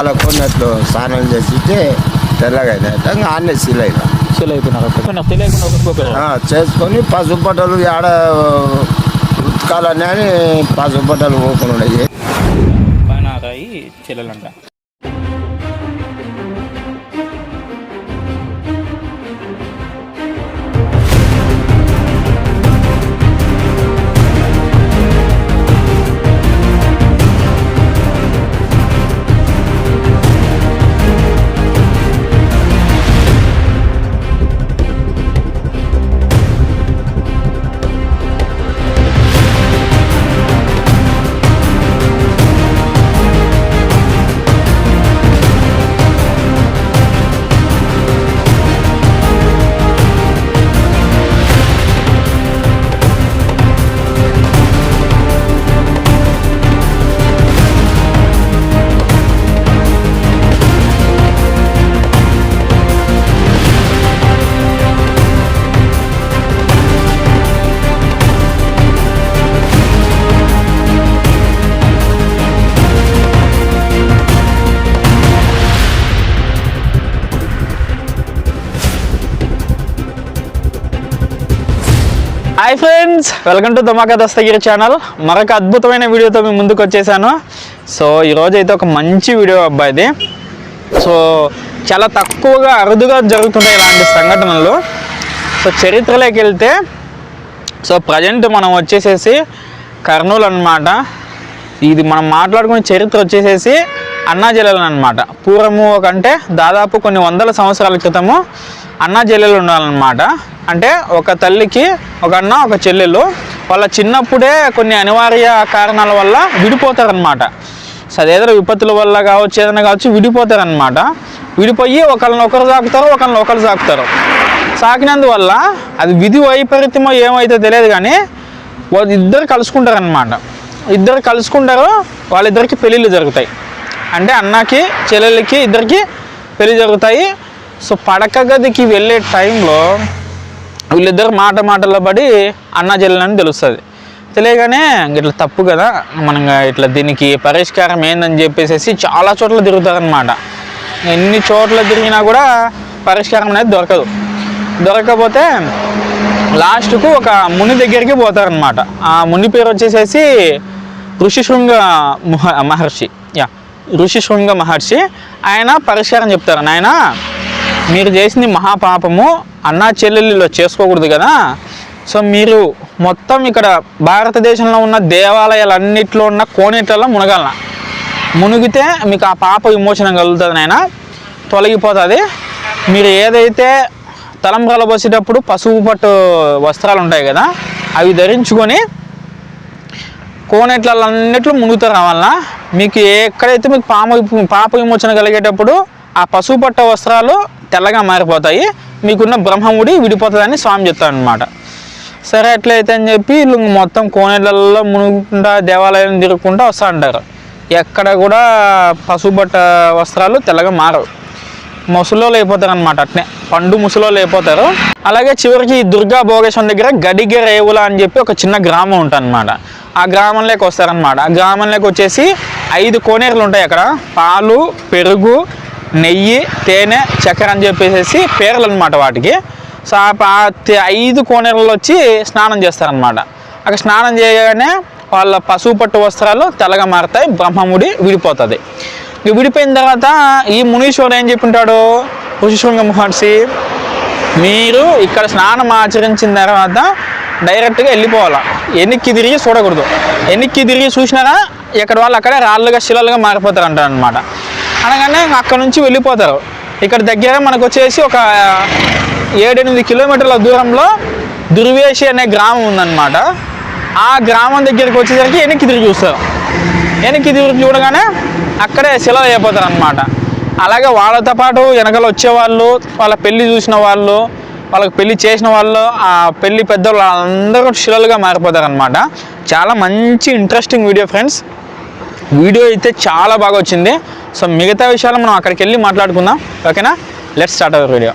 అలా కొన్నట్లు స్నానం చేసితే తెల్లగా ఆన్నే సీల్ అయినా. సెల్ అయిపోయినారు. చేసుకొని పసుపు బట్టలు ఆడ ఉతకాలని అని పసుపు బట్టలు పోకుండా ఉన్నాయి పైన రాయి చెల్లెలంట. Hi friends welcome to Dhamaka Dastagiri channel మరొక అద్భుతమైన వీడియోతో మేము ముందుకు వచ్చేసాను. సో ఈరోజు అయితే ఒక మంచి వీడియో అబ్బాయిది. సో చాలా తక్కువగా అరుదుగా జరుగుతుంటాయి ఇలాంటి సంఘటనలు. సో చరిత్రలోకి వెళ్తే సో ప్రజెంట్ మనం వచ్చేసేసి కర్నూలు అన్నమాట. ఇది మనం మాట్లాడుకునే చరిత్ర వచ్చేసేసి అన్నా జిల్లాలు అనమాట పూర్వము ఒకంటే దాదాపు కొన్ని వందల సంవత్సరాల క్రితము అన్న చెల్లెలు ఉండాలన్నమాట. అంటే ఒక తల్లికి ఒక అన్న ఒక చెల్లెలు వాళ్ళ చిన్నప్పుడే కొన్ని అనివార్య కారణాల వల్ల విడిపోతారనమాట సో విపత్తుల వల్ల కావచ్చు ఏదైనా కావచ్చు విడిపోతారనమాట విడిపోయి ఒకళ్ళని ఒకరు సాకుతారు ఒకళ్ళని ఒకరు సాకుతారు. సాకినందువల్ల అది విధి వైపరీత్యమో ఏమైతే తెలియదు కానీ వాళ్ళు ఇద్దరు కలుసుకుంటారనమాట ఇద్దరు కలుసుకుంటారు వాళ్ళిద్దరికి పెళ్ళిళ్ళు జరుగుతాయి. అంటే అన్నకి చెల్లెలకి ఇద్దరికి పెళ్ళి జరుగుతాయి. సో పడక గదికి వెళ్ళే టైంలో వీళ్ళిద్దరు మాట మాటల్లో పడి అన్న చెల్లెలని తెలుస్తుంది. తెలియగానే ఇట్లా తప్పు కదా మనం ఇట్లా దీనికి పరిష్కారం ఏందని చెప్పేసి చాలా చోట్ల తిరుగుతారనమాట ఎన్ని చోట్ల తిరిగినా కూడా పరిష్కారం అనేది దొరకదు. దొరకకపోతే లాస్ట్కు ఒక ముని దగ్గరికి పోతారనమాట ఆ ముని పేరు వచ్చేసేసి ఋషిశృంగ మహ మహర్షి. యా ఋషిశృంగ మహర్షి. ఆయన పరిష్కారం చెప్తారు. ఆయన మీరు చేసింది మహాపాపము అన్నా చెల్లెళ్ళు చేసుకోకూడదు కదా? సో మీరు మొత్తం ఇక్కడ భారతదేశంలో ఉన్న దేవాలయాలన్నిట్లో ఉన్న కోనేట్లలో మునగాలన. మునిగితే మీకు ఆ పాప విమోచనం కలుగుతుంది నాయన. తొలగిపోతుంది. మీరు ఏదైతే తలంబ్రాలు పోసేటప్పుడు పసుపు పట్టు వస్త్రాలు ఉంటాయి కదా అవి ధరించుకొని కోనేట్లన్నిట్లో మునుగుతారు వల్ల మీకు ఎక్కడైతే మీకు పాప పాప విమోచన కలిగేటప్పుడు ఆ పసుపు పట్ట వస్త్రాలు తెల్లగా మారిపోతాయి. మీకున్న బ్రహ్మముడి విడిపోతుందని స్వామి చెప్తాడు అనమాట సరే ఎట్లయితే అని చెప్పి వీళ్ళు మొత్తం కోనేళ్ళల్లో మునుగుకుంటా దేవాలయం తిరుగుకుంటా వస్తూ ఉంటారు ఎక్కడ కూడా పసుపు పట్ట వస్త్రాలు తెల్లగా మారవు. ముసలోళ్ళు అయిపోతారు అనమాట అట్నే. పండు ముసలోళ్ళు అయిపోతారు. అలాగే చివరికి దుర్గా భోగేశ్వరం దగ్గర గడిగ రేవుల అని చెప్పి ఒక చిన్న గ్రామం ఉంటుంది అనమాట ఆ గ్రామంలోకి వస్తారనమాట ఆ గ్రామంలోకి వచ్చేసి ఐదు కోనేరులు ఉంటాయి అక్కడ. పాలు పెరుగు నెయ్యి తేనె చక్కెర అని చెప్పేసి పేర్లు అనమాట వాటికి. సో ఆ ఐదు కోనేరులు వచ్చి స్నానం చేస్తారనమాట అక్కడ స్నానం చేయగానే వాళ్ళ పశువు పట్టు వస్త్రాలు తెల్లగా మారుతాయి బ్రహ్మముడి విడిపోతుంది. ఇక విడిపోయిన తర్వాత ఈ మునీశ్వరుడు ఏం చెప్పింటాడు? ఋషిశృంగ మహర్షి మీరు ఇక్కడ స్నానం ఆచరించిన తర్వాత డైరెక్ట్గా వెళ్ళిపోవాలి? వెనక్కి తిరిగి చూడకూడదు. వెనక్కి తిరిగి చూసినారా? ఇక్కడ వాళ్ళు అక్కడే రాళ్ళుగా శిలలుగా మారిపోతారు అంటారు అనమాట అనగానే అక్కడ నుంచి వెళ్ళిపోతారు. ఇక్కడ దగ్గర మనకు వచ్చేసి ఒక ఏడెనిమిది కిలోమీటర్ల దూరంలో దుర్వేషి అనే గ్రామం ఉందన్నమాట. ఆ గ్రామం దగ్గరికి వచ్చేసరికి వెనక్కి తిరిగి చూస్తారు. వెనక్కి తిరిగి చూడగానే అక్కడే శిలలు అయిపోతారు అనమాట అలాగే వాళ్ళతో పాటు వెనకాల వచ్చేవాళ్ళు వాళ్ళ పెళ్ళి చూసిన వాళ్ళు వాళ్ళకి పెళ్ళి చేసిన వాళ్ళు ఆ పెళ్ళి పెద్దలు అందరూ శిలలుగా మారిపోతారు అనమాట చాలా మంచి ఇంట్రెస్టింగ్ వీడియో ఫ్రెండ్స్ వీడియో అయితే చాలా బాగా వచ్చింది. సో మిగతా విషయాలు మనం అక్కడికి వెళ్ళి మాట్లాడుకుందాం. ఓకేనా? లెట్స్ స్టార్ట్ అవర్ వీడియో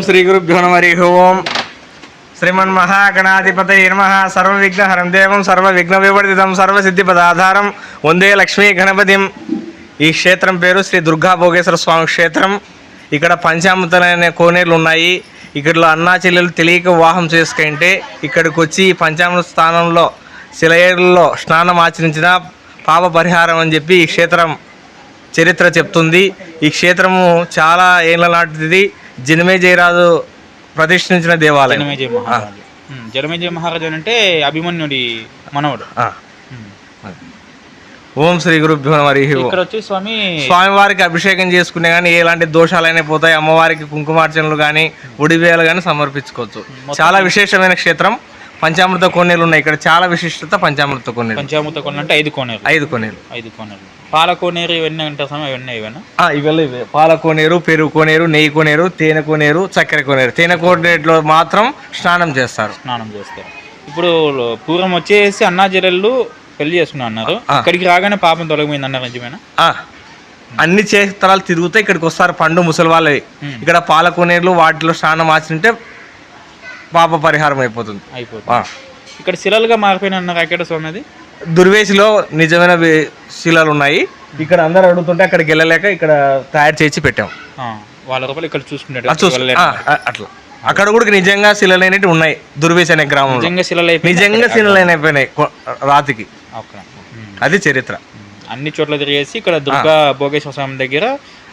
ఓం శ్రీ గురుభ్యో నమ హరి ఓం. శ్రీమన్ మహాగణాధిపత నమ. సర్వ విఘ్నహరం దేవం సర్వ విఘ్న వివర్తితం సర్వ పదాధారం వందే లక్ష్మీ గణపతిం. ఈ క్షేత్రం పేరు శ్రీ దుర్గా భోగేశ్వర స్వామి క్షేత్రం. ఇక్కడ పంచామృతలైన కోనేరులు ఉన్నాయి. ఇక్కడ అన్నా చెల్లెలు తెలియక వివాహం చేసుకుంటే ఇక్కడికి వచ్చి ఈ పంచామృత స్థానంలో శిలయేళ్ళలో స్నానం ఆచరించిన పాప పరిహారం అని చెప్పి ఈ క్షేత్రం చరిత్ర చెప్తుంది. ఈ క్షేత్రము చాలా ఏళ్ళ నాటిది. జయరాజు ప్రతిష్ఠించిన దేవాలయం. జనమేజయ మహారాజు. ఉమ్, జనమేజయ మహారాజు అని అంటే అభిమన్యుడి మనవడు. ఆ. ఓం శ్రీ గురుభ్యో నమః హరి ఓం. ఇక్కడ వచ్చి స్వామి స్వామివారికి అభిషేకం చేసుకునే కానీ ఎలాంటి దోషాలైనా పోతాయి. అమ్మవారికి కుంకుమార్చనలు కానీ ఉడివేలు కానీ సమర్పించుకోవచ్చు. చాలా విశేషమైన క్షేత్రం. పంచామృత కొన్నేలు ఉన్నాయి. ఇక్కడ చాలా విశిష్టత పంచామృత కొన్నేలు పంచామృత కొన అంటే ఐదు కోనేరు ఐదు కొన్నేలు ఐదు కోనేరు పాల కోనేరు ఇవన్నీ అంటారు స్వామి ఇవన్నీ ఇవన్నీ ఆ, ఇవన్నీ ఇవే. పాల కోనేరు పెరుగు కోనేరు నెయ్యి కోనేరు తేనె కోనేరు చక్కెర కోనేరు. తేనె కోనేరులో మాత్రం స్నానం చేస్తారు. స్నానం చేస్తారు. ఇప్పుడు పూర్వం వచ్చేసి అన్నా చెల్లెళ్ళు పెళ్ళి చేసుకున్నా అన్నారు. ఇక్కడికి రాగానే పాపం తొలగిపోయింది అన్నారు నిజమేనా? ఆ, అన్ని క్షేత్రాలు తిరుగుతే ఇక్కడికి వస్తారు పండు ముసలి వాళ్ళవి. ఇక్కడ పాల కోనేరులు వాటిలో స్నానం ఆచరింటే పాప పరిహారం అయిపోతుంది. ఇక్కడ శిలలుగా మారిపోయిన అన్నారు అక్కడ స్వామి అది? దుర్వేశిలో నిజమైన శిలలు ఉన్నాయి. ఇక్కడ అందరు అడుగుతుంటే అక్కడికి వెళ్ళలేక ఇక్కడ తయారు చేసి పెట్టాం. వాళ్ళ రూపాయలు ఇక్కడ చూసుకున్నాడు అట్లా. అక్కడ కూడా నిజంగా శిలలు అనేవి ఉన్నాయి. దుర్వేశి అనే గ్రామంలో. నిజంగా శిలలు నిజంగా రాతికి. అది చరిత్ర. అన్ని చోట్ల తిరిగేసి ఇక్కడ దుర్గా భోగేశ్వర స్వామి దగ్గర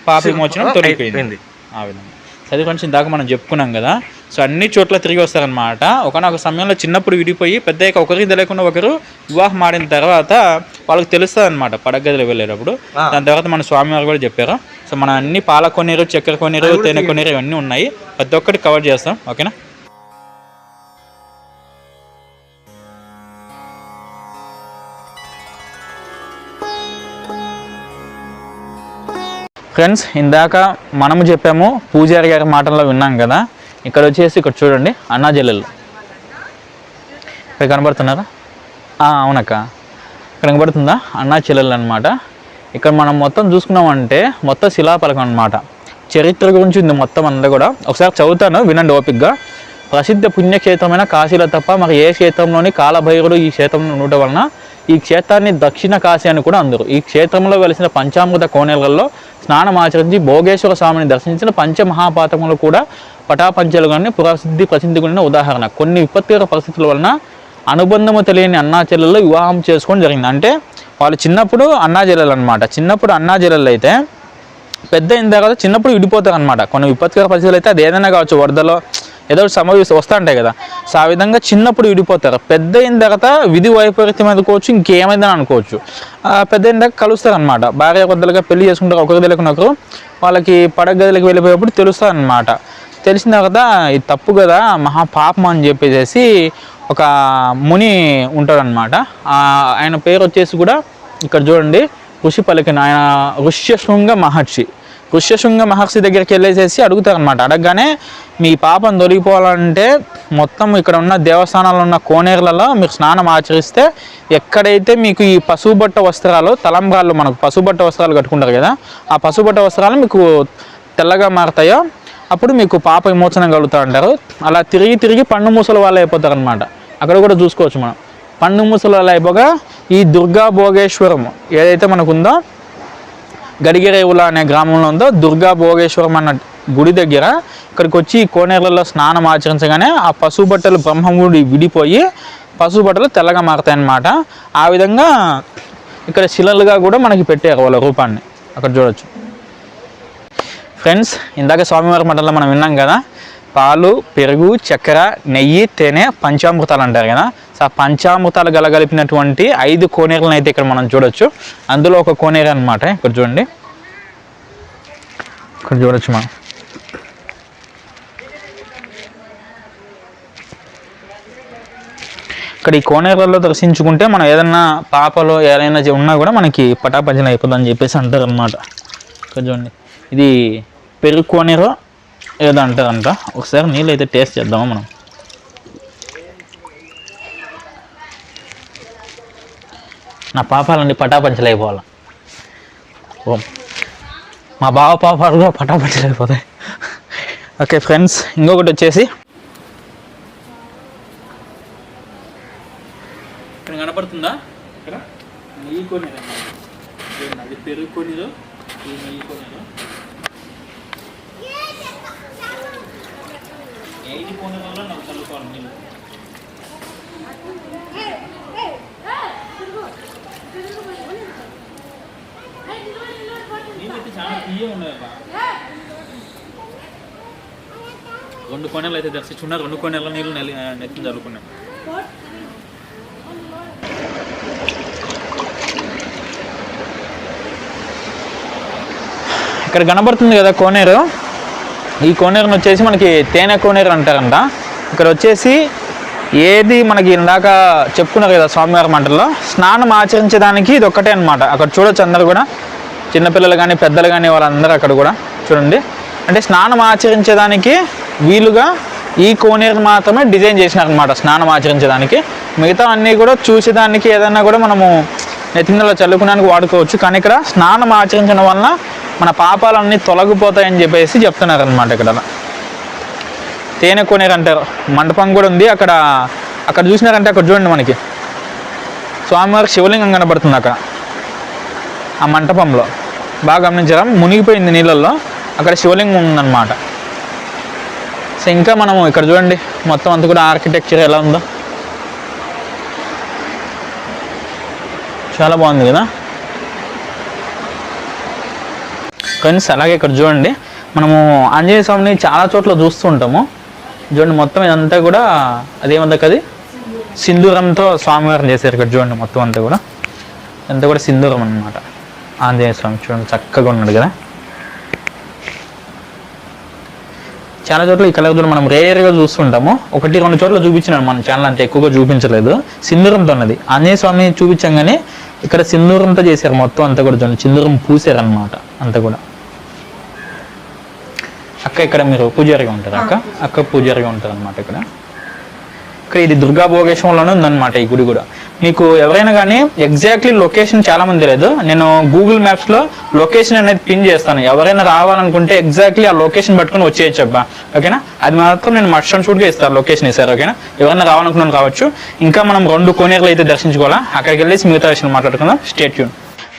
పాప విమోచనం తొలగిపోయింది. ఆ విధంగా. చదువు కొంచెం ఇందాక మనం చెప్పుకున్నాం కదా. సో అన్ని చోట్ల తిరిగి వస్తారనమాట ఒకనొక సమయంలో చిన్నప్పుడు విడిపోయి పెద్ద ఒకరికి తెలియకుండా ఒకరు వివాహం ఆడిన తర్వాత వాళ్ళకి తెలుస్తుంది అనమాట పడగదిలో వెళ్ళేటప్పుడు. దాని తర్వాత మన స్వామివారు కూడా చెప్పారు. సో మన అన్ని పాల కొనేరు చక్కెర కొనేరు తేనె కొనేరు ఇవన్నీ ఉన్నాయి. ప్రతి ఒక్కటి కవర్ చేస్తాం. ఓకేనా? ఫ్రెండ్స్ ఇందాక మనము చెప్పాము పూజారి గారి మాటల్లో విన్నాం కదా. ఇక్కడ వచ్చేసి ఇక్కడ చూడండి అన్నా జల్లెలు. ఇక్కడ కనబడుతున్నారా? అవునక్క. ఇక్కడ కనబడుతుందా? అన్నా చెల్లెలు అనమాట ఇక్కడ మనం మొత్తం చూసుకున్నామంటే మొత్తం శిలాపలకం అనమాట చరిత్ర గురించి ఉంది మొత్తం అంతా కూడా. ఒకసారి చదువుతాను వినండి ఓపిక్గా ప్రసిద్ధ పుణ్యక్షేత్రమైన కాశీలో తప్ప మరి ఏ క్షేత్రంలోని కాలభైరుడు ఈ క్షేత్రంలో ఉండటం వలన ఈ క్షేత్రాన్ని దక్షిణ కాశీ అని కూడా అందరు. ఈ క్షేత్రంలో వెలిసిన పంచామృత కోనేలలో స్నానం ఆచరించి భోగేశ్వర స్వామిని దర్శించిన పంచమహాపాతములు కూడా పటాపంచలుగానే ప్రసిద్ధి ప్రసిద్ధి గుండిన ఉదాహరణ. కొన్ని విపత్తికర పరిస్థితుల వలన అనుబంధము తెలియని అన్నాచెల్లెల్లో వివాహం చేసుకోవడం జరిగింది. అంటే వాళ్ళు చిన్నప్పుడు అన్నాచెల్లెలు అనమాట చిన్నప్పుడు అన్నా అయితే పెద్ద అయిన తర్వాత చిన్నప్పుడు విడిపోతారు అనమాట కొన్ని విపత్కర పరిస్థితులు అయితే అది ఏదైనా కావచ్చు. వరదలో ఏదో ఒకటి వస్తూ ఉంటాయి కదా. సో ఆ విధంగా చిన్నప్పుడు విడిపోతారు. పెద్ద అయిన తర్వాత విధి వైపరీత్యం అనుకోవచ్చు ఇంకేమైందని అనుకోవచ్చు. పెద్ద అయిన దాకా కలుస్తారు అనమాట భార్య కొద్దిగా పెళ్ళి చేసుకుంటారు ఒకరు తెలియకుండా ఒకరు వాళ్ళకి పడగదిలోకి వెళ్ళిపోయేప్పుడు తెలుస్తుంది అనమాట తెలిసిన తర్వాత ఇది తప్పు కదా మహా పాపం అని చెప్పేసి ఒక ముని ఉంటాడనమాట ఆయన పేరు వచ్చేసి కూడా ఇక్కడ చూడండి ఋషి పలికిన ఆయన ఋష్యశృంగ మహర్షి. పుష్యశృంగ మహర్షి దగ్గరికి వెళ్ళేసేసి అడుగుతారనమాట అడగగానే మీ పాపం తొలగిపోవాలంటే మొత్తం ఇక్కడ ఉన్న దేవస్థానాలు ఉన్న కోనేరులలో మీరు స్నానం ఆచరిస్తే ఎక్కడైతే మీకు ఈ పసుపుబట్ట వస్త్రాలు తలంబ్రాలు మనకు పసుపుబట్ట వస్త్రాలు కట్టుకుంటారు కదా ఆ పసుపుబట్ట వస్త్రాలు మీకు తెల్లగా మారుతాయో అప్పుడు మీకు పాప విమోచనం కలుగుతా అంటారు. అలా తిరిగి తిరిగి పండు మూసల వాళ్ళు అయిపోతారు అనమాట అక్కడ కూడా చూసుకోవచ్చు మనం. పండు మూసల వాళ్ళు అయిపోగా ఈ దుర్గా భోగేశ్వరం ఏదైతే మనకు ఉందో గడిగిరేవుల అనే గ్రామంలో ఉందో దుర్గా భోగేశ్వరం అన్న గుడి దగ్గర ఇక్కడికి వచ్చి కోనేరులలో స్నానం ఆచరించగానే ఆ పశువు బట్టలు బ్రహ్మముడి విడిపోయి పశువు బట్టలు తెల్లగా మారతాయన్నమాట. ఆ విధంగా ఇక్కడ శిలలుగా కూడా మనకి పెట్టారు వాళ్ళ రూపాన్ని. అక్కడ చూడొచ్చు. ఫ్రెండ్స్ ఇందాక స్వామివారి మండలం మనం విన్నాం కదా పాలు పెరుగు చక్కెర నెయ్యి తేనె పంచామృతాలు అంటారు కదా. సో ఆ పంచామృతాలు గలగలిపినటువంటి ఐదు కోనేరులను అయితే ఇక్కడ మనం చూడొచ్చు. అందులో ఒక కోనేరు అనమాట ఇక్కడ చూడండి. ఇక్కడ చూడొచ్చు మనం. ఇక్కడ ఈ కోనేరులలో దర్శించుకుంటే మనం ఏదన్నా పాపలు ఏదైనా ఉన్నా కూడా మనకి పటాపంచన అయిపోతుందని చెప్పేసి అంటారు అనమాట ఇక్కడ చూడండి. ఇది పెరుగు కోనేరు ఏదో అంటారంట ఒకసారి నీళ్ళు అయితే టేస్ట్ చేద్దామా మనం? నా పాపాలన్నీ పటాపంచలైపోవాలి. ఓం. మా బావ పాపాలు కూడా పటాపంచలైపోతాయి. ఓకే ఫ్రెండ్స్ ఇంకొకటి వచ్చేసి. ఇక్కడ కనపడుతుందా? ఇక్కడ. నెయ్యి కొనేరు? అది పెరుగు కొనేరు ఈ నెయ్యి కొనేరు ఎయిట్ కొనేరులో నాకు చాలా తీయ ఉన్నాయి రెండు కొనేలు అయితే దర్శించున్నా రెండు కొనేల నీళ్ళు నెల చల్లుకున్నాం ఇక్కడ కనబడుతుంది కదా కోనేరు? ఈ కోనేరుని వచ్చేసి మనకి తేనె కోనేరు అంటారంట. ఇక్కడ వచ్చేసి ఏది మనకి ఇందాక చెప్పుకున్నారు కదా స్వామివారి మంటల్లో స్నానం ఆచరించడానికి ఇది ఒక్కటే అనమాట అక్కడ చూడొచ్చు అందరు కూడా. చిన్నపిల్లలు కానీ పెద్దలు కానీ వాళ్ళందరూ అక్కడ కూడా చూడండి. అంటే స్నానం ఆచరించడానికి వీలుగా ఈ కోనేరు మాత్రమే డిజైన్ చేసినారనమాట స్నానం ఆచరించడానికి. మిగతా అన్నీ కూడా చూసేదానికి ఏదైనా కూడా మనము నెత్తిందలో చల్లుకోవడానికి వాడుకోవచ్చు. కానీ ఇక్కడ స్నానం ఆచరించడం వలన మన పాపాలన్నీ తొలగిపోతాయని చెప్పేసి చెప్తున్నారు అనమాట ఇక్కడ. తేనె కొనేరు అంటారు మండపం కూడా ఉంది. అక్కడ అక్కడ చూసినారంటే అక్కడ చూడండి మనకి. స్వామివారి శివలింగం కనబడుతుంది అక్కడ. ఆ మంటపంలో. బాగా గమనించారా? మునిగిపోయింది నీళ్ళల్లో. అక్కడ శివలింగం ఉందన్నమాట. సో ఇంకా మనము ఇక్కడ చూడండి. మొత్తం అంతా కూడా ఆర్కిటెక్చర్ ఎలా ఉందో. చాలా బాగుంది కదా? ఫ్రెండ్స్ అలాగే ఇక్కడ చూడండి. మనము ఆంజనేయ స్వామిని చాలా చోట్ల చూస్తూ ఉంటాము. చూడండి మొత్తం ఇదంతా కూడా అదేమంతా అది సింధూరంతో స్వామివారిని చేశారు ఇక్కడ చూడండి మొత్తం అంతా కూడా. అంతా కూడా సింధూరం అన్నమాట. ఆంజనేయ స్వామి చూడండి చక్కగా ఉన్నాడు కదా. చాలా చోట్ల ఈ కలర్దులు మనం రేర్గా చూస్తుంటాము ఒకటి రెండు చోట్ల చూపించినాడు మన ఛానల్ అంత ఎక్కువగా చూపించలేదు. సింధూరంతో ఉన్నది. ఆంజనేయ స్వామిని చూపించంగానే ఇక్కడ సింధూరంతో చేశారు మొత్తం అంతా కూడా చూడండి సింధూరం పూసారు అనమాట అంతా కూడా అక్క ఇక్కడ మీరు పూజారిగా ఉంటారు అక్క? అక్క పూజారిగా ఉంటారు అనమాట ఇక్కడ. ఇక్కడ ఇది దుర్గా భోగేశ్వరంలోనే ఉందన్నమాట ఈ గుడి కూడా. మీకు ఎవరైనా కానీ ఎగ్జాక్ట్లీ లొకేషన్ చాలా మంది తెలియదు. నేను గూగుల్ మ్యాప్స్లో లొకేషన్ అనేది పిన్ చేస్తాను. ఎవరైనా రావాలనుకుంటే ఎగ్జాక్ట్లీ ఆ లొకేషన్ పట్టుకొని వచ్చేయచ్చు అబ్బా. ఓకేనా అది మాత్రం నేను మస్ట్ షూట్గా ఇస్తాను లొకేషన్ ఇస్తారు. ఓకేనా ఎవరైనా రావాలనుకున్నాను కావచ్చు ఇంకా మనం రెండు కోనేరులు అయితే దర్శించుకోవాలా? అక్కడికి వెళ్ళేసి మిగతా విషయం మాట్లాడుకుందాం. స్టేట్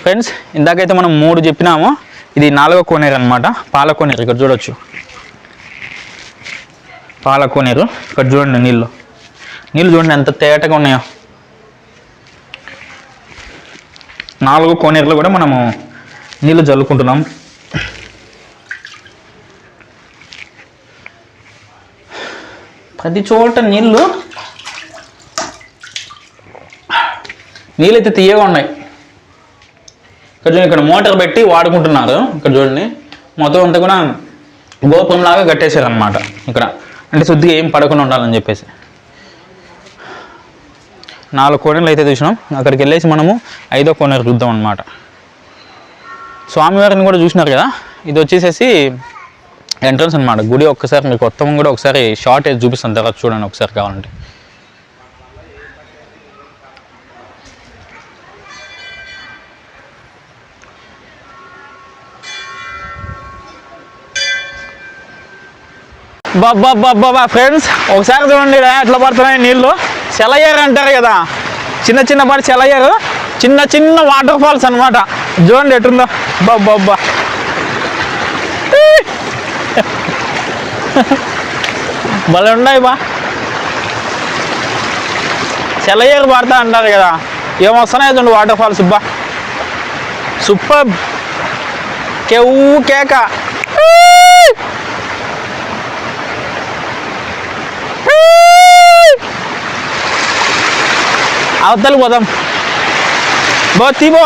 ఫ్రెండ్స్ ఇందాకైతే మనం మూడు చెప్పినాము. ఇది నాలుగో కోనేరు అనమాట పాల కోనేరు ఇక్కడ చూడొచ్చు. పాల కోనేరు ఇక్కడ చూడండి నీళ్ళు. నీళ్ళు చూడండి ఎంత తేటగా ఉన్నాయో. నాలుగు కోనేరులో కూడా మనము నీళ్ళు చల్లుకుంటున్నాం ప్రతి చోట నీళ్ళు నీళ్ళైతే తీయగా ఉన్నాయి. ఇక్కడ ఇక్కడ మోటార్ పెట్టి వాడుకుంటున్నారు. ఇక్కడ చూడండి మొత్తం అంతా కూడా గోపురం లాగా కట్టేశారు అనమాట ఇక్కడ. అంటే శుద్ధిగా ఏం పడకుండా ఉండాలని చెప్పేసి. నాలుగు కోనేరులు అయితే చూసినాం. అక్కడికి వెళ్ళేసి మనము ఐదో కోనేరు చూద్దాం అనమాట స్వామివారిని కూడా చూసినారు కదా? ఇది వచ్చేసేసి ఎంట్రన్స్ అనమాట గుడి ఒక్కసారి మీకు మొత్తం కూడా ఒకసారి షార్ట్ వేసి చూపిస్తాను తర్వాత చూడండి ఒకసారి కావాలంటే. బాబా ఫ్రెండ్స్ ఒకసారి చూడండి ఎట్లా పడుతున్నాయి నీళ్ళు సెలయ్యారు అంటారు కదా. చిన్న చిన్న పాటి సెలయ్యారు చిన్న చిన్న వాటర్ ఫాల్స్ అన్నమాట. చూడండి ఎట్టుందో బాబ్బా భలే ఉన్నాయి బా. సెలయ్యారు పడతా అంటారు కదా. ఏమొస్తున్నాయి చూడండి వాటర్ ఫాల్స్ బా. సూపర్. కేవు కేక. అవతల పోదాం బో తీబో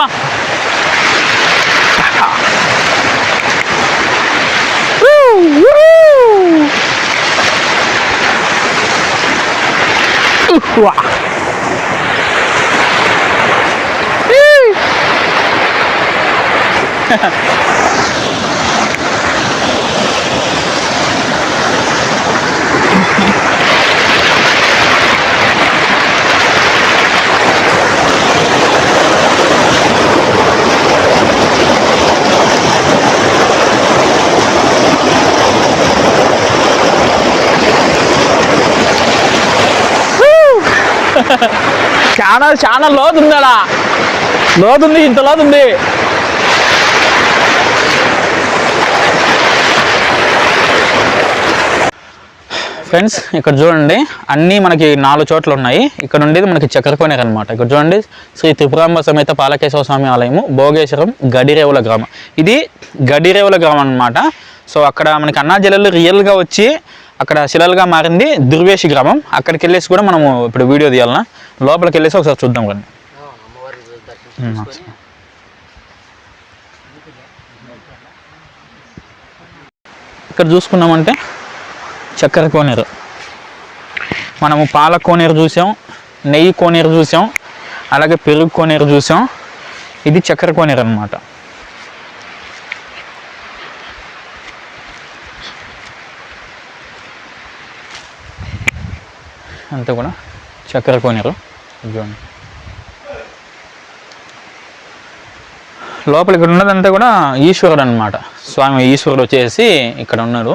వా చాలా చాలా లోతుంది అలా లోతుంది ఇంత లోతుంది. ఫ్రెండ్స్ ఇక్కడ చూడండి అన్నీ మనకి నాలుగు చోట్ల ఉన్నాయి. ఇక్కడ ఉండేది మనకి చక్రకోనేరు అనమాట ఇక్కడ చూడండి శ్రీ త్రిపురాంబ సమేత పాలకేశ్వర స్వామి ఆలయము భోగేశ్వరం గడిరేవుల గ్రామం. ఇది గడిరేవుల గ్రామం అనమాట సో అక్కడ మనకి అన్నా జిల్లాలో రియల్గా వచ్చి అక్కడ శిలలుగా మారింది దుర్వేషి గ్రామం. అక్కడికి వెళ్ళేసి కూడా మనము ఇప్పుడు వీడియో తీయాలన్నా లోపలికి వెళ్ళేసి ఒకసారి చూద్దాం ఒకసారి. ఇక్కడ చూసుకున్నామంటే చక్కెర కోనేరు. మనము పాల కోనేరు చూసాం నెయ్యి కోనేరు చూసాం అలాగే పెరుగు కోనేరు చూసాం. ఇది చక్కెర కోనేరు అనమాట అంతా కూడా చక్కెర కోనేరు చూడండి లోపల ఇక్కడ ఉన్నదంతా కూడా ఈశ్వరుడు అనమాట స్వామి ఈశ్వరుడు వచ్చేసి ఇక్కడ ఉన్నారు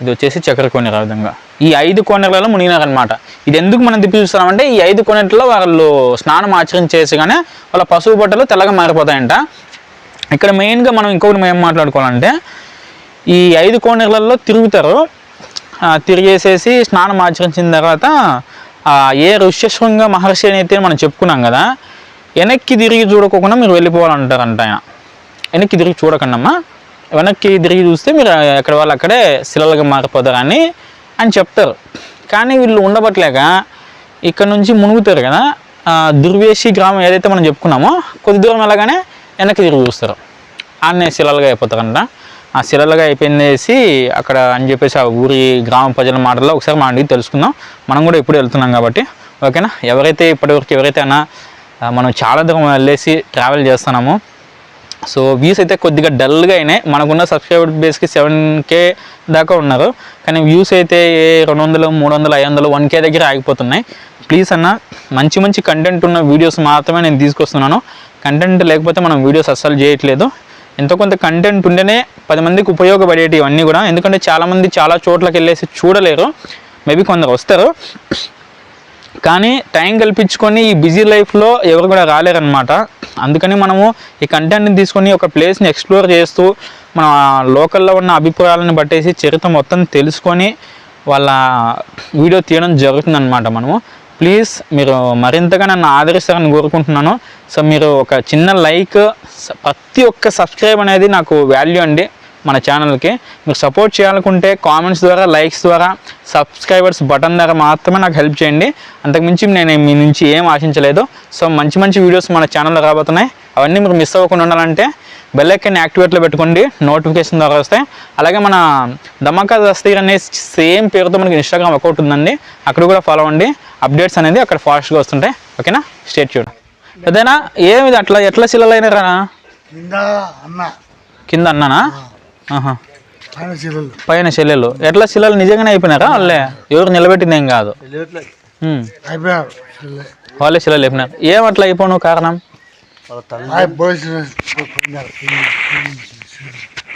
ఇది వచ్చేసి చక్కెర కోనేరు ఆ విధంగా. ఈ ఐదు కోనేరులలో మునిగినారనమాట ఇది ఎందుకు మనం తిప్పి చూస్తున్నామంటే ఈ ఐదు కోనేరులో వాళ్ళు స్నానం ఆచరించేసిగానే వాళ్ళ పశువు బట్టలు తెల్లగా మారిపోతాయంట. ఇక్కడ మెయిన్గా మనం ఇంకొకటి మేము మాట్లాడుకోవాలంటే ఈ ఐదు కోనేరులలో తిరుగుతారు. తిరిగేసేసి స్నానం ఆచరించిన తర్వాత ఏ ఋష్యశృంగ మహర్షి అయితే మనం చెప్పుకున్నాం కదా వెనక్కి తిరిగి చూడకోకుండా మీరు వెళ్ళిపోవాలంటారంట ఆయన. వెనక్కి తిరిగి చూడకండమ్మా. వెనక్కి తిరిగి చూస్తే మీరు ఎక్కడ వాళ్ళు అక్కడే శిలలుగా మారిపోతారని అని చెప్తారు. కానీ వీళ్ళు ఉండబట్లేక ఇక్కడ నుంచి మునుగుతారు కదా దుర్వేషి గ్రామం ఏదైతే మనం చెప్పుకున్నామో కొద్ది దూరం వెళ్ళగానే వెనక్కి తిరిగి చూస్తారు. ఆన్నే శిలలుగా అయిపోతారంట. ఆ శిలలుగా అయిపోయిందేసి అక్కడ అని చెప్పేసి ఆ ఊరి గ్రామ ప్రజల మాటల్లో ఒకసారి మా అడిగి తెలుసుకుందాం. మనం కూడా ఇప్పుడు వెళ్తున్నాం కాబట్టి. ఓకేనా? ఎవరైతే ఇప్పటివరకు ఎవరైతే అన్నా మనం చాలా దూరం వెళ్ళేసి ట్రావెల్ చేస్తున్నాము సో వ్యూస్ అయితే కొద్దిగా డల్గా అయినాయి. మనకున్న సబ్స్క్రైబర్ బేస్కి సెవెన్ కే దాకా ఉన్నారు. కానీ వ్యూస్ అయితే రెండు వందలు మూడు వందలు ఐదు వందలు వన్ కే దగ్గర ఆగిపోతున్నాయి. ప్లీజ్ అన్న మంచి మంచి కంటెంట్ ఉన్న వీడియోస్ మాత్రమే నేను తీసుకొస్తున్నాను. కంటెంట్ లేకపోతే మనం వీడియోస్ అస్సలు చేయట్లేదు. ఎంతో కొంత కంటెంట్ ఉంటేనే పది మందికి ఉపయోగపడేటి ఇవన్నీ కూడా. ఎందుకంటే చాలామంది చాలా చోట్లకి వెళ్ళేసి చూడలేరు. మేబీ కొందరు వస్తారు. కానీ టైం కల్పించుకొని ఈ బిజీ లైఫ్లో ఎవరు కూడా రాలేరనమాట అందుకని మనము ఈ కంటెంట్ని తీసుకొని ఒక ప్లేస్ని ఎక్స్ప్లోర్ చేస్తూ మన లోకల్లో ఉన్న అభిప్రాయాలను బట్టేసి చరిత్ర మొత్తం తెలుసుకొని వాళ్ళ వీడియో తీయడం జరుగుతుందన్నమాట మనము. ప్లీజ్ మీరు మరింతగా నన్ను ఆదరిస్తారని కోరుకుంటున్నాను. సో మీరు ఒక చిన్న లైక్ ప్రతి ఒక్క సబ్స్క్రైబ్ అనేది నాకు వాల్యూ అండి మన ఛానల్కి. మీరు సపోర్ట్ చేయాలనుకుంటే కామెంట్స్ ద్వారా లైక్స్ ద్వారా సబ్స్క్రైబర్స్ బటన్ ద్వారా మాత్రమే నాకు హెల్ప్ చేయండి. అంతకుమించి నేను మీ నుంచి ఏం ఆశించలేదు. సో మంచి మంచి వీడియోస్ మన ఛానల్లో రాబోతున్నాయి. అవన్నీ మీరు మిస్ అవ్వకుండా ఉండాలంటే బెల్ ఐకాన్ యాక్టివేట్లో పెట్టుకోండి నోటిఫికేషన్ ద్వారా వస్తాయి అలాగే మన ధమాకా దస్తీర్ అనే సేమ్ పేరుతో మనకి ఇన్స్టాగ్రామ్ అకౌంట్ ఉందండి. అక్కడ కూడా ఫాలో అవ్వండి. అప్డేట్స్ అనేది అక్కడ ఫాస్ట్గా వస్తుంటాయి. ఓకేనా స్టేట్ చూడు అదేనా ఏమిది అట్లా? ఎట్లా శిలలైన రా కింద అన్న. కింద అన్నానా? ఆహా. ఆయన చెల్లెలు. పైన శిలలు ఎట్లా శిలలు నిజంగానే అయిపోయినారా? వాళ్ళే ఎవరు నిలబెట్టింది ఏం కాదు. వాళ్ళే శిలలు అయిపోయినారు. ఏం అట్లా అయిపోను కారణం?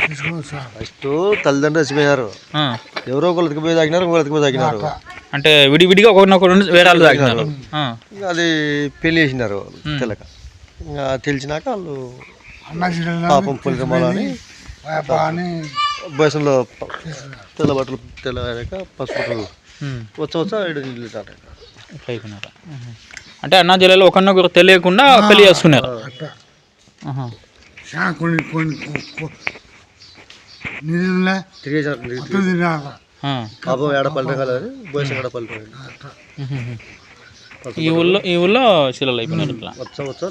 తీసుకుని సార్? ఫస్ట్ తల్లిదండ్రులు చచ్చిపోయారు ఆ. ఎవరో ఒకరు ఎత్తుకుపోయి తాగినారు ఇంకొకరు ఎత్తుకుపోయి తాగినారు. అంటే విడివిడిగా ఒకరినొకరు వేరే వాళ్ళు తాగినారు. ఆ. ఇంకా అది పెళ్ళి చేసినారు తెలక. ఇంకా తెలిసినాక వాళ్ళు పాపం పులికమాలని అని బయసంలో తెల్ల బట్టలు తెల్ల అయ్యాక పసుపు. వచ్చా వచ్చా ఏడు నీళ్ళు తాట అయిపోయినారు. అంటే అన్నా జిల్లాలో ఒకరినొకరు తెలియకుండా పెళ్ళి చేసుకున్నారు. కొన్ని కొన్ని నీళ్ళ. పాపం కలదు. ఈ ఊళ్ళో ఈ ఊళ్ళో శిలలు అయిపోయినారు ఇట్లా వచ్చా వచ్చా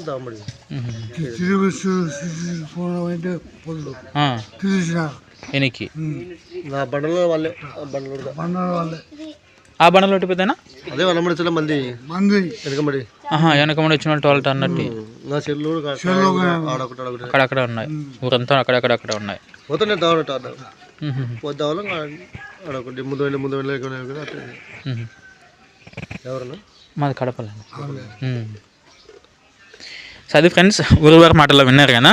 వెనక్కి. నా బండలో వాళ్ళే బండలో వాళ్ళే. ఆ బండలు ఒట్టిపోతేనా అదే వనమడి చెల్ల మంది. మంది. వెనకమడి ఆహా వెనకమండి వచ్చిన టాయిలెట్ అన్నట్టు. నా చెల్లు అక్కడక్కడ ఉన్నాయి. ఊరంతా అక్కడక్కడ అక్కడ ఉన్నాయి. దావనట్టు ముందు వెళ్ళి ముందు వెళ్ళి. ఎవరన్నా? మాది కడపలే. సో అది ఫ్రెండ్స్ మాటల్లో విన్నారు కదా.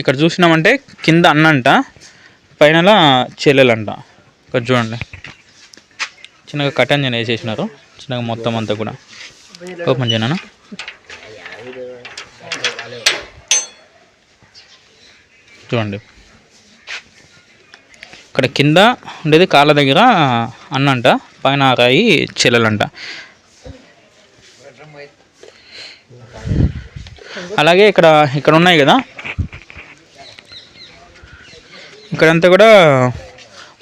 ఇక్కడ చూసినామంటే కింద అన్నంట పైన చెల్లెలంట. ఇక్కడ చూడండి. చిన్నగా కటంజన్ వేసేసినారు. చిన్నగా మొత్తం అంతా కూడా. ఓపెన్ చేయనా చూడండి. ఇక్కడ కింద ఉండేది కాళ్ళ దగ్గర అన్నంట పైన రాయి చెల్లెలంట. అలాగే ఇక్కడ ఇక్కడ ఉన్నాయి కదా. ఇక్కడంతా కూడా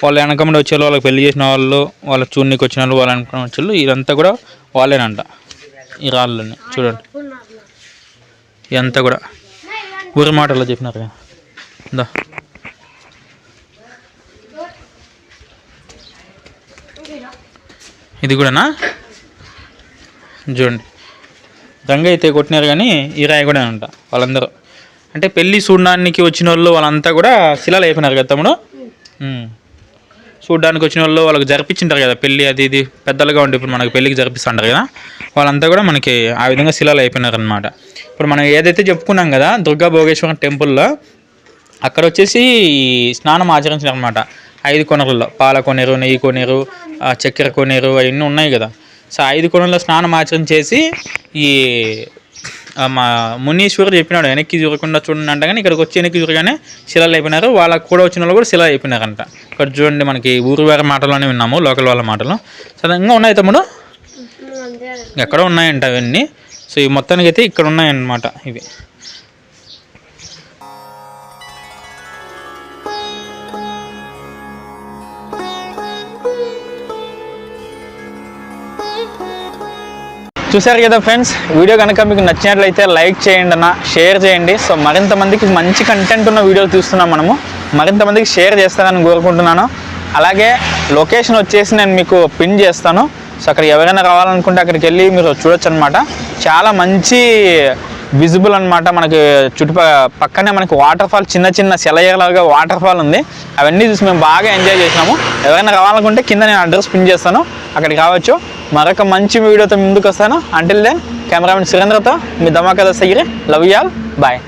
వాళ్ళ వెనకమండి వచ్చే వాళ్ళకి పెళ్ళి చేసిన వాళ్ళు వాళ్ళ చూడనికి వచ్చిన వాళ్ళు వాళ్ళు అనుకున్న వచ్చేళ్ళు ఇదంతా కూడా వాళ్ళేనంట. ఈ రాళ్ళని చూడండి. ఇదంతా కూడా ఊరి మాటల్లో చెప్పినారు కదా. దా. ఇది కూడానా? చూడండి. రంగు అయితే కొట్టినారు కానీ ఈ రాయి కూడా అంట వాళ్ళందరూ. అంటే పెళ్ళి చూడడానికి వచ్చిన వాళ్ళు వాళ్ళంతా కూడా శిలాలు అయిపోయినారు కదా తమ్ముడు? చూడడానికి వచ్చిన వాళ్ళు వాళ్ళకి జరిపించింటారు కదా పెళ్ళి అది ఇది. పెద్దలుగా ఉండి ఇప్పుడు మనకి పెళ్ళికి జరిపిస్తుంటారు కదా. వాళ్ళంతా కూడా మనకి ఆ విధంగా శిలాలు అయిపోయినారనమాట ఇప్పుడు మనం ఏదైతే చెప్పుకున్నాం కదా దుర్గా భోగేశ్వరం టెంపుల్లో అక్కడ వచ్చేసి స్నానం ఆచరించారు అనమాట ఐదు కొనరుల్లో పాల కొనేరు నెయ్యి కొనేరు చక్కెర కొనేరు అవన్నీ ఉన్నాయి కదా. సో ఐదు కొనల్లో స్నానం ఆచరించేసి ఈ మా మునీశ్వరుడు చెప్పినాడు వెనక్కి చూడకుండా చూడండి అంట కానీ ఇక్కడికి వచ్చి వెనక్కి చూడగానే శిలలు అయిపోయినారు వాళ్ళకి కూడా వచ్చిన వాళ్ళు కూడా శిల అయిపోయినారంట ఇక్కడ చూడండి మనకి ఊరు వేరే మాటలోనే విన్నాము లోకల్ వాళ్ళ మాటలు. ఇంకా ఉన్నాయి తమ్ముడు? ఎక్కడో ఉన్నాయంట అవన్నీ. సో ఈ మొత్తానికి అయితే ఇక్కడ ఉన్నాయన్నమాట ఇవి. చూశారు కదా ఫ్రెండ్స్ వీడియో కనుక మీకు నచ్చినట్లయితే లైక్ చేయండి అన్న షేర్ చేయండి. సో మరింత మందికి మంచి కంటెంట్ ఉన్న వీడియోలు తీస్తున్నాం మనము. మరింత మందికి షేర్ చేస్తారని కోరుకుంటున్నాను. అలాగే లొకేషన్ వచ్చేసి నేను మీకు పిన్ చేస్తాను. సో అక్కడ ఎవరైనా రావాలనుకుంటే అక్కడికి వెళ్ళి మీరు చూడొచ్చు అనమాట చాలా మంచి విజిబుల్ అన్నమాట మనకి చుట్టుపక్క పక్కనే మనకి వాటర్ ఫాల్ చిన్న చిన్న సెలయేలాగా వాటర్ ఫాల్ ఉంది. అవన్నీ చూసి మేము బాగా ఎంజాయ్ చేసినాము. ఎవరైనా రావాలనుకుంటే కింద నేను అడ్రస్ పిన్ చేస్తాను. అక్కడికి రావచ్చు. మరొక మంచి వీడియోతో ముందుకు వస్తాను. అంటిల్ దెన్ కెమెరామెన్ సురేంద్రతో మీ Dhamaka Dastagiri love y'all bye